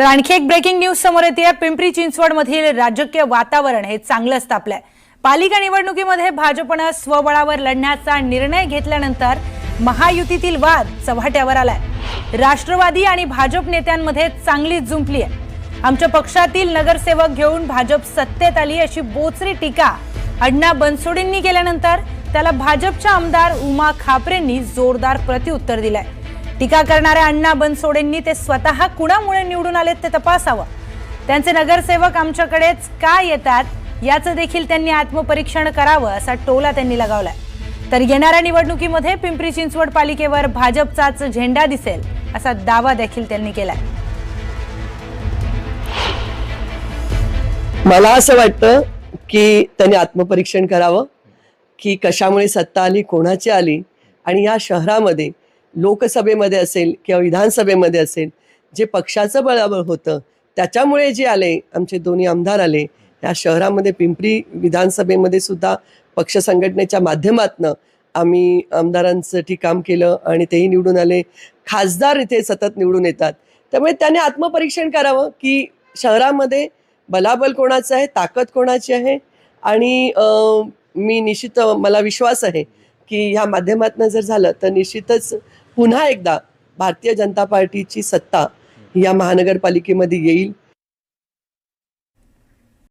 तर आणखी एक ब्रेकिंग न्यूज समोर येते. पिंपरी चिंचवड मधील राजकीय वातावरण हे चांगलंच तापलंय पालिका निवडणुकीमध्ये भाजपनं स्वबळावर लढण्याचा निर्णय घेतल्यानंतर महायुतीतील वाद चव्हाट्यावर आलाय. राष्ट्रवादी आणि भाजप नेत्यांमध्ये चांगलीच जुंपली आहे आमच्या पक्षातील नगरसेवक घेऊन भाजप सत्तेत आली अशी बोचरी टीका अण्णा बनसोडेंनी केल्यानंतर त्याला भाजपच्या आमदार उमा खापरेंनी जोरदार प्रत्युत्तर दिलंय. टीका करणाऱ्या अण्णा बनसोडेंनी ते स्वतः कुणामुळे निवडून आलेत ते तपासावं? त्यांचे नगरसेवक आमच्याकडेच का येतात? याचं देखील त्यांनी आत्मपरीक्षण करावं असा टोला त्यांनी लगावलाय. तर येणाऱ्या निवडणुकीमध्ये पिंपरी चिंचवड पालिकेवर भाजपचाच झेंडा दिसेल असा दावा देखील त्यांनी केलाय. मला असं वाटतं की त्यांनी आत्मपरीक्षण करावं की कशामुळे सत्ता आली कोणाची आली आणि या शहरामध्ये लोकसभेमध्ये असेल किंवा विधानसभेमध्ये असेल जे पक्षाचं बळाबळ होतं त्याच्यामुळे जे आले आमचे दोन्ही आमदार आले या शहरामध्ये पिंपरी विधानसभेमध्ये सुद्धा पक्ष संघटनेच्या माध्यमातनं आम्ही आमदारांसाठी काम केलं आणि तेही निवडून आले. खासदार इथे सतत निवडून येतात. त्यामुळे त्याने आत्मपरीक्षण करावं की शहरामध्ये बलाबल कोणाचं आहे ताकद कोणाची आहे? आणि मी निश्चित मला विश्वास आहे की ह्या माध्यमातनं जर झालं तर निश्चितच पुन्हा एकदा भारतीय जनता पार्टीची सत्ता या महानगरपालिकेमध्ये येईल.